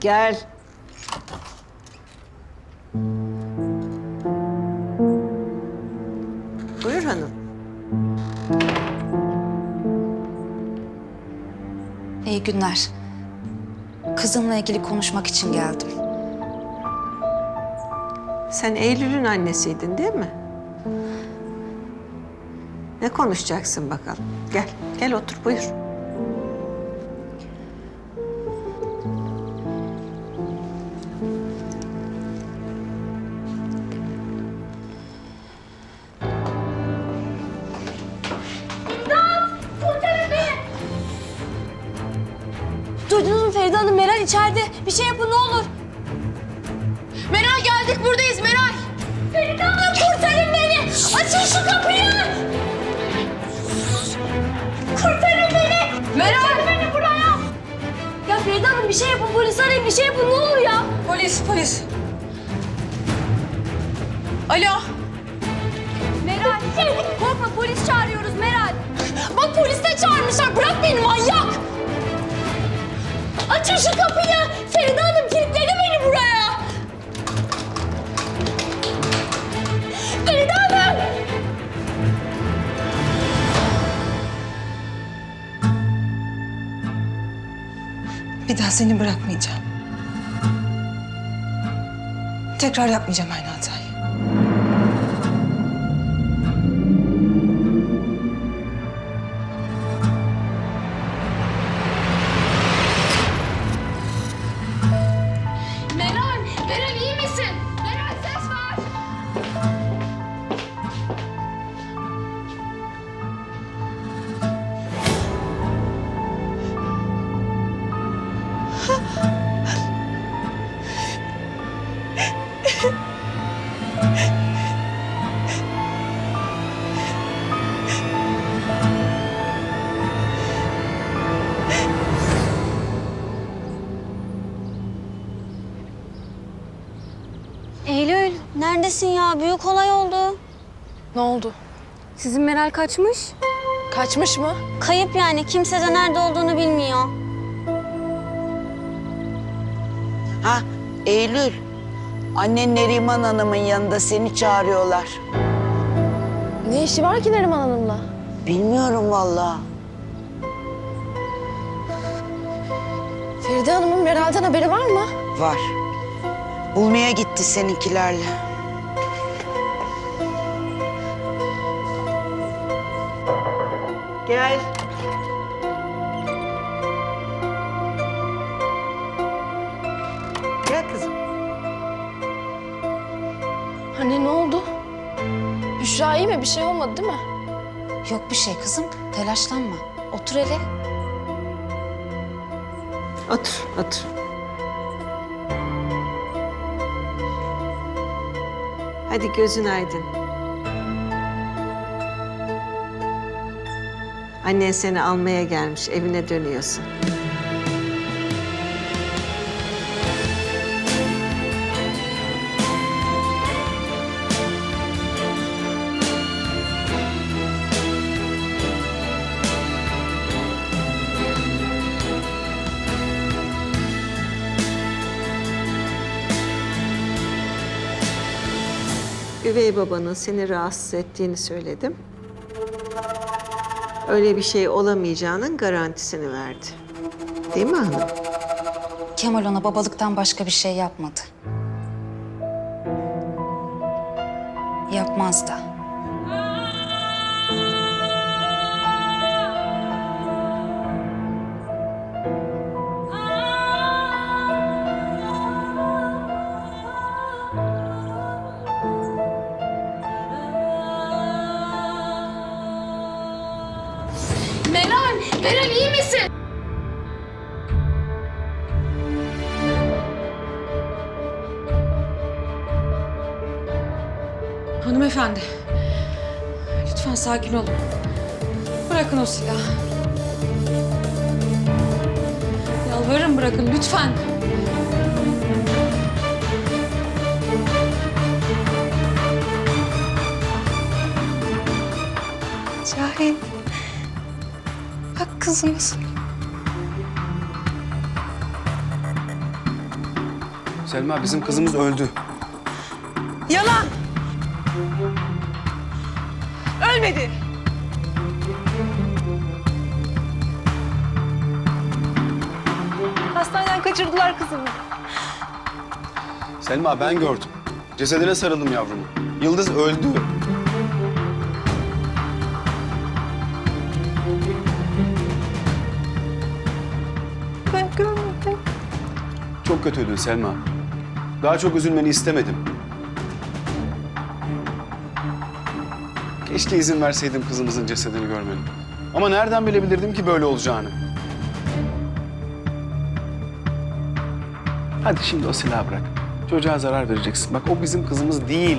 Gel. Buyur hanım. İyi günler. Kızımla ilgili konuşmak için geldim. Sen Eylül'ün annesiydin değil mi? Ne konuşacaksın bakalım? Gel, gel otur buyur. Duydunuz mu Feride? Meral içeride. Bir şey yapın ne olur. Meral geldik buradayız Meral. Feride kurtarın beni. Açın şu kapıyı. Kurtarın beni. Meral. Beni buraya. Ya Feride Hanım bir şey yapın. Polis arayın bir şey yapın ne olur ya. Polis, polis. Alo. Meral. Korkma polis çağırıyoruz Meral. Bak polis de çağırmışlar. Bırak beni manyak. Açın şu kapıyı. Feride Hanım kilitledi beni buraya. Seni bırakmayacağım. Tekrar yapmayacağım aynı hatayı. Neredesin ya? Büyük olay oldu. Ne oldu? Sizin Meral kaçmış. Kaçmış mı? Kayıp yani. Kimse de nerede olduğunu bilmiyor. Ha Eylül. Annen Neriman Hanım'ın yanında seni çağırıyorlar. Ne işi var ki Neriman Hanım'la? Bilmiyorum vallahi. Feride Hanım'ın Meral'den haberi var mı? Var. Bulmaya gitti seninkilerle. Gel. Gel kızım. Anne ne oldu? Büşra iyi mi? Bir şey olmadı değil mi? Yok bir şey kızım. Telaşlanma. Otur hele. Otur, otur. Hadi gözün aydın. Annen seni almaya gelmiş, evine dönüyorsun. Üvey babanın seni rahatsız ettiğini söyledim. Öyle bir şey olamayacağının garantisini verdi. Değil mi hanım? Kemal ona babalıktan başka bir şey yapmadı. Yapmaz da. Hanımefendi. Lütfen sakin olun. Bırakın o silahı. Yalvarırım bırakın lütfen. Cahit. Bak kızımız. Selma bizim kızımız öldü. Yalan. Ölmedi. Hastaneden kaçırdılar kızımı. Selma ben gördüm. Cesedine sarıldım yavrumu. Yıldız öldü. Ben görmedim. Çok kötüydün Selma. Daha çok üzülmeni istemedim. Keşke izin verseydim kızımızın cesedini görmeni. Ama nereden bilebilirdim ki böyle olacağını? Hadi şimdi o silahı bırak. Çocuğa zarar vereceksin. Bak o bizim kızımız değil.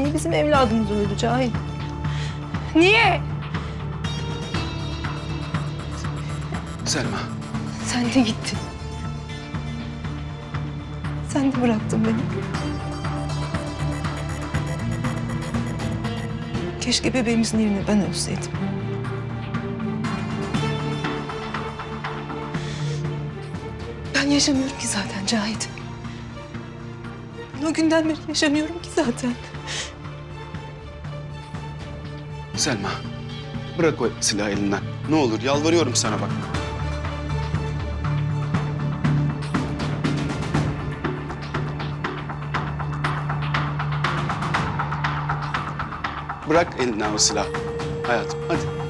Niye bizim evladımız öldü Cahil? Niye? Selma. Sen de gittin. Sen de bıraktın beni. Keşke bebeğimizin yerine ben ölseydim. Ben yaşamıyorum ki zaten Cahit. Ben o günden beri yaşamıyorum ki zaten. Selma. Bırak o silahı elinden. Ne olur yalvarıyorum sana bak. Bırak elinden o silahı. Hayatım hadi.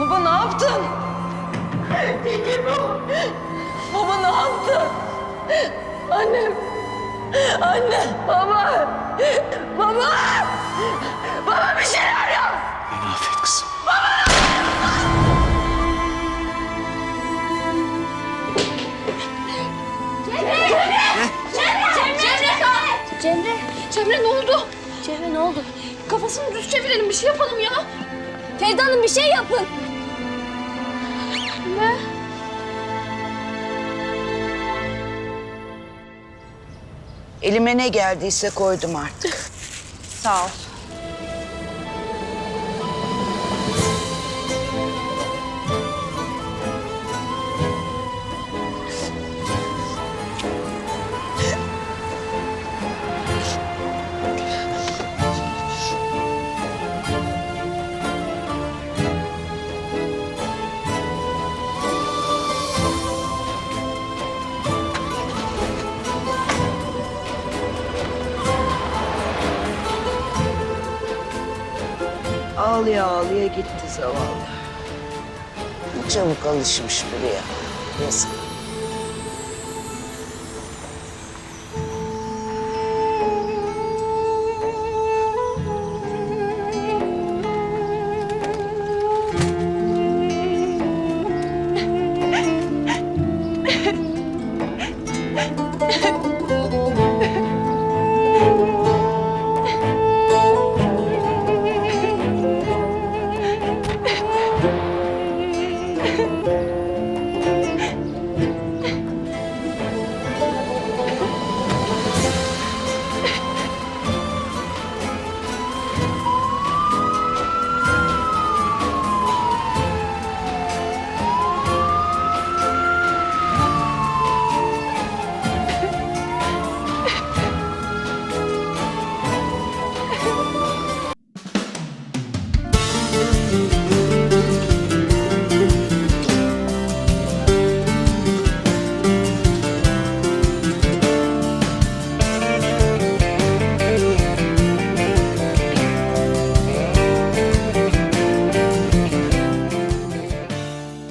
Baba ne yaptın? Baba ne yaptın? Annem. Anne. Baba. Baba. Baba bir şeyler yap. Beni affet kızım. Cemre! Cemre! Cemre ne oldu? Cemre ne oldu? Kafasını düz çevirelim bir şey yapalım ya. Feride Hanım bir şey yapın. Elime ne geldiyse koydum artık. Sağ ol. Ağlaya ağlaya gitti zavallı. Çabuk alışmış buraya. Yazık.